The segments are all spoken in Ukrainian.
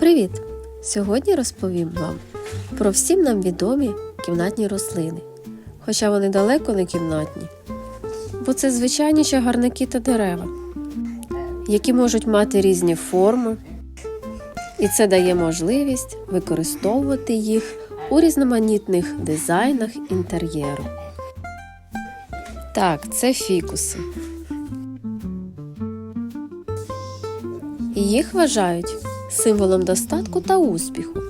Привіт! Сьогодні розповім вам про всім нам відомі кімнатні рослини. Хоча вони далеко не кімнатні, бо це звичайні чагарники та дерева, які можуть мати різні форми, і це дає можливість використовувати їх у різноманітних дизайнах інтер'єру. Так, це фікуси. Їх вважають символом достатку та успіху,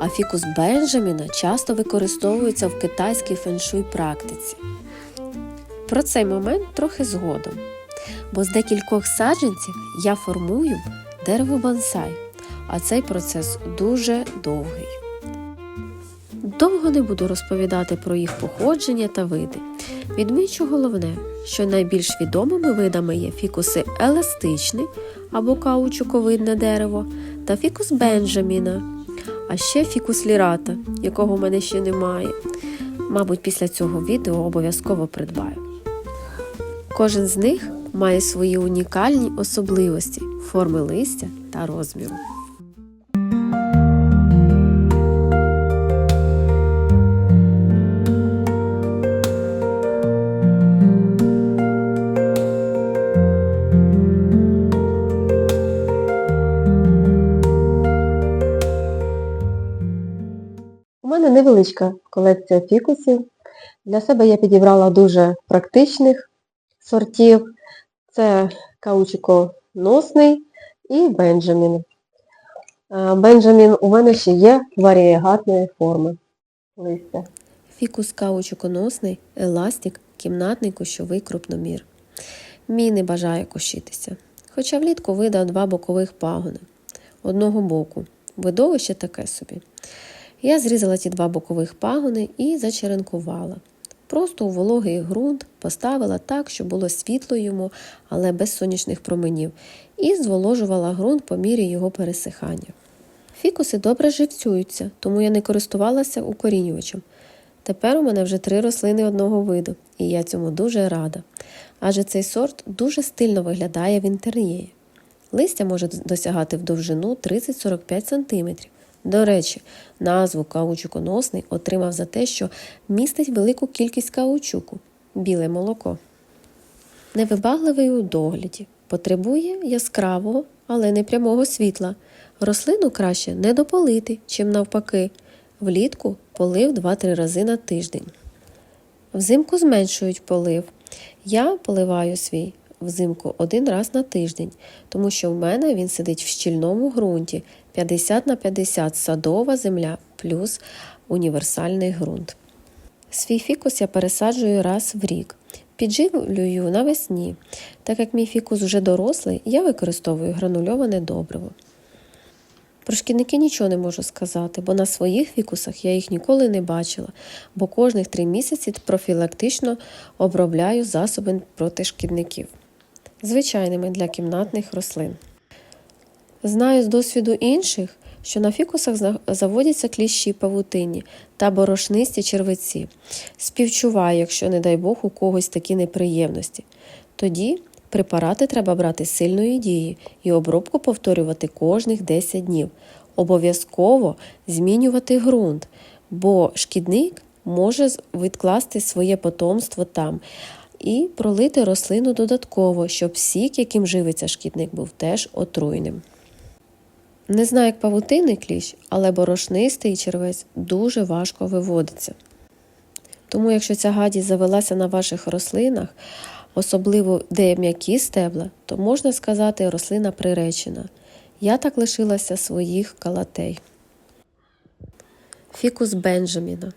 а фікус Бенджаміна часто використовується в китайській феншуй практиці. Про цей момент трохи згодом, бо з декількох саджанців я формую дерево бонсай, а цей процес дуже довгий. Довго не буду розповідати про їх походження та види. Відмічу головне, що найбільш відомими видами є фікуси еластичний або каучуковидне дерево та фікус Бенджаміна, а ще фікус лірата, якого в мене ще немає. Мабуть, після цього відео обов'язково придбаю. Кожен з них має свої унікальні особливості форми листя та розміру. У мене невеличка колекція фікусів. Для себе я підібрала дуже практичних сортів. Це каучуконосний і Бенджамін. Е, Бенджамін у мене ще є варієгатної форми листя. Фікус каучуконосний, еластик, кімнатний кущовий крупномір. Мій не бажає кущитися. Хоча влітку видав два бокових пагони одного боку. Видовище таке собі. Я зрізала ті два бокових пагони і зачеренкувала. Просто у вологий ґрунт поставила так, щоб було світло йому, але без сонячних променів, і зволожувала ґрунт по мірі його пересихання. Фікуси добре живцюються, тому я не користувалася укорінювачем. Тепер у мене вже три рослини одного виду, і я цьому дуже рада. Адже цей сорт дуже стильно виглядає в інтер'єрі. Листя може досягати в довжину 30-45 см. До речі, назву каучуконосний отримав за те, що містить велику кількість каучуку біле молоко. Невибагливий у догляді, потребує яскравого, але не прямого світла. Рослину краще не дополити, чим навпаки. Влітку полив 2-3 рази на тиждень. Взимку зменшують полив. Я поливаю свій взимку один раз на тиждень, тому що в мене він сидить в щільному ґрунті 50 на 50 садова земля плюс універсальний ґрунт. Свій фікус я пересаджую раз в рік. Підживлюю навесні. Так як мій фікус вже дорослий, я використовую гранульоване добриво. Про шкідники нічого не можу сказати, бо на своїх фікусах я їх ніколи не бачила, бо кожних три місяці профілактично обробляю засоби проти шкідників, звичайними для кімнатних рослин. Знаю з досвіду інших, що на фікусах заводяться кліщі павутинні та борошнисті червиці. Співчуваю, якщо, не дай Бог, у когось такі неприємності. Тоді препарати треба брати сильної дії і обробку повторювати кожних 10 днів. Обов'язково змінювати ґрунт, бо шкідник може відкласти своє потомство там і пролити рослину додатково, щоб сік, яким живиться шкідник, був теж отруйним. Не знаю, як павутинний кліщ, але борошнистий червець дуже важко виводиться. Тому, якщо ця гадість завелася на ваших рослинах, особливо де м'які стебла, то можна сказати, рослина приречена. Я так лишилася своїх калатей. Фікус Бенджаміна.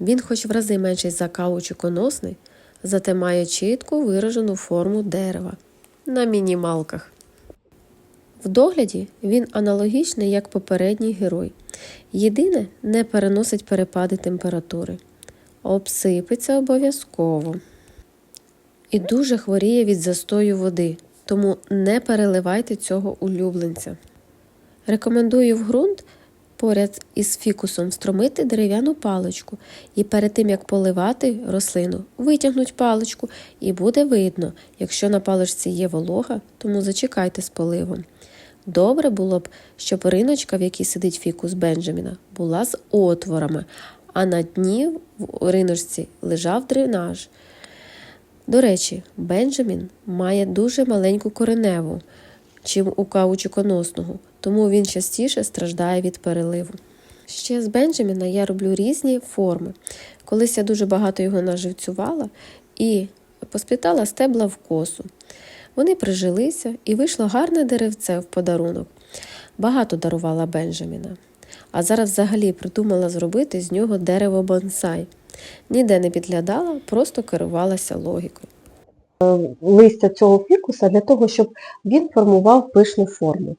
Він, хоч в рази менший за каучуконосний, зате має чітку виражену форму дерева на мінімалках. В догляді він аналогічний як попередній герой. Єдине не переносить перепади температури. Обсипеться обов'язково. І дуже хворіє від застою води, тому не переливайте цього улюбленця. Рекомендую в ґрунт поряд із фікусом встромити дерев'яну паличку і перед тим як поливати рослину, витягнуть паличку і буде видно, якщо на паличці є волога, тому зачекайте з поливом. Добре було б, щоб риночка, в якій сидить фікус Бенджаміна, була з отворами, а на дні в риночці лежав дренаж. До речі, Бенджамін має дуже маленьку кореневу, чим у каучуконосного, тому він частіше страждає від переливу. Ще з Бенджаміна я роблю різні форми. Колись я дуже багато його наживцювала і посплітала стебла в косу. Вони прижилися і вийшло гарне деревце в подарунок. Багато дарувала Бенджаміна. А зараз взагалі придумала зробити з нього дерево бонсай. Ніде не підглядала, просто керувалася логікою. листя цього фікуса для того, щоб він формував пишну форму. Е,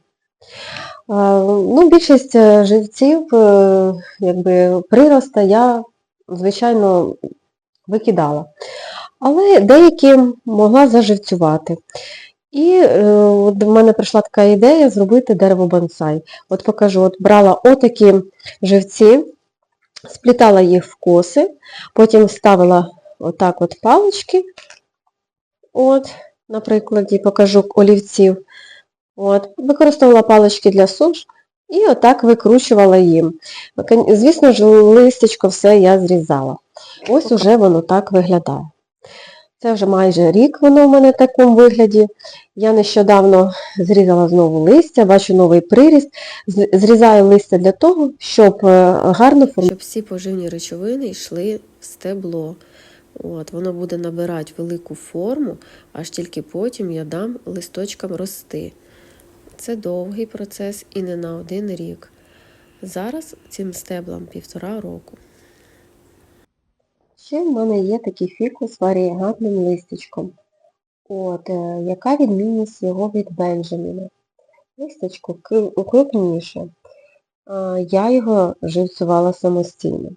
Ну, більшість е, живців, е, якби прироста я, звичайно, викидала. Але деякі могла заживцювати. І е, от до мене прийшла така ідея зробити дерево бонсай. От покажу, от брала отакі живці, сплітала їх в коси, потім ставила отак от палички, От, на прикладі покажу олівців. От, використовувала палички для суш і отак викручувала їм. Звісно ж, листячко все я зрізала. Ось уже воно так виглядає. Це вже майже рік воно в мене в такому вигляді. Я нещодавно зрізала знову листя, бачу новий приріст. Зрізаю листя для того, щоб е, гарно щоб всі поживні речовини йшли в стебло. От, воно буде набирати велику форму, аж тільки потім я дам листочкам рости. Це довгий процес і не на один рік. Зараз цим стеблам півтора року. Ще в мене є такий фікус з варієгатним листячком. От, е, яка відмінність його від Бенджаміна? Листячко кру- крупніше. Я його живцювала самостійно.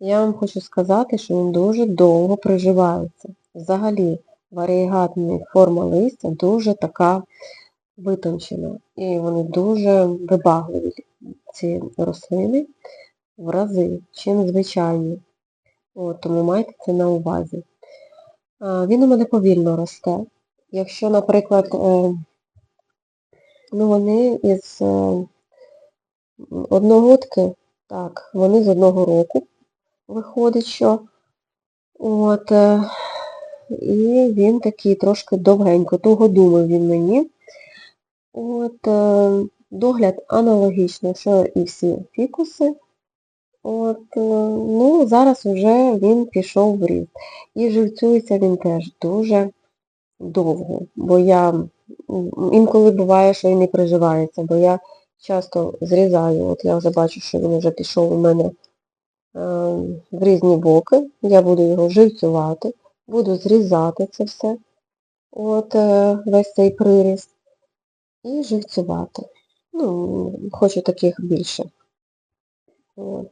Я вам хочу сказати, що він дуже довго приживається. Взагалі, варієгатна форма листя дуже така витончена. І вони дуже вибагливі, ці рослини, в рази, чим звичайні. От, тому майте це на увазі. Він у мене повільно росте. Якщо, наприклад, е, ну вони із е, одногодки, так, вони з одного року виходить, що. От, е, і він такий трошки довгенько, того думав він мені. От, догляд аналогічний, що і всі фікуси. От, е, ну, зараз вже він пішов в ріст. І живцюється він теж дуже довго, бо я інколи буває, що і не приживається, бо я часто зрізаю, от я вже бачу, що він вже пішов у мене е, в різні боки, я буду його живцювати, буду зрізати це все, от е, весь цей приріст, і живцювати. Ну, хочу таких більше. От.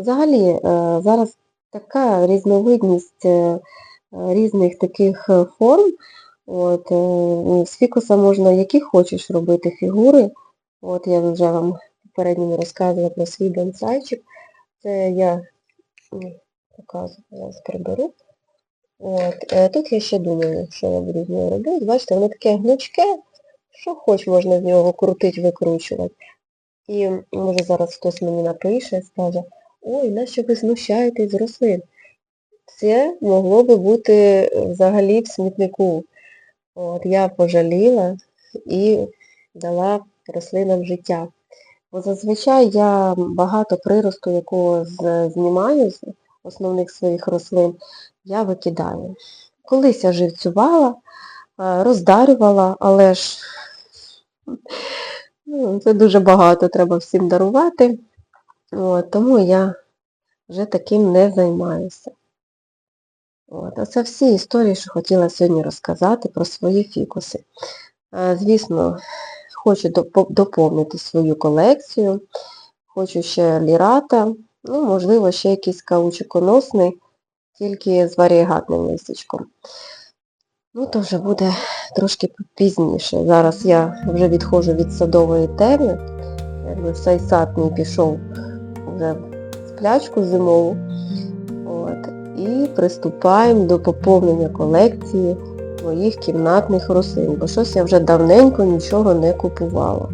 Взагалі, е, зараз така різновидність е, різних таких е, форм. От, з фікуса можна які хочеш робити фігури. От я вже вам попередньо розказувала про свій бонсайчик. Це я показую, зараз приберу. От, тут я ще думаю, що я буду з нього робити. Бачите, воно таке гнучке, що хоч можна з нього крутити, викручувати. І може зараз хтось мені напише, скаже, ой, нащо ви знущаєтесь з рослин? Це могло би бути е, взагалі в смітнику. От, я пожаліла і дала рослинам життя. Бо зазвичай я багато приросту, якого знімаю з основних своїх рослин, я викидаю. Колись я живцювала, е, роздарювала, але ж ну, це дуже багато треба всім дарувати. От, тому я вже таким не займаюся. От, а це всі історії, що хотіла сьогодні розказати про свої фікуси. Звісно, хочу доповнити свою колекцію. Хочу ще лірата, ну, можливо, ще якийсь каучуконосний, тільки з варієгатним листячком. Ну, то вже буде трошки пізніше. Зараз я вже відходжу від садової теми. Якби цей сад мій пішов вже сплячку зимову. От. І приступаємо до поповнення колекції моїх кімнатних рослин, бо щось я вже давненько нічого не купувала.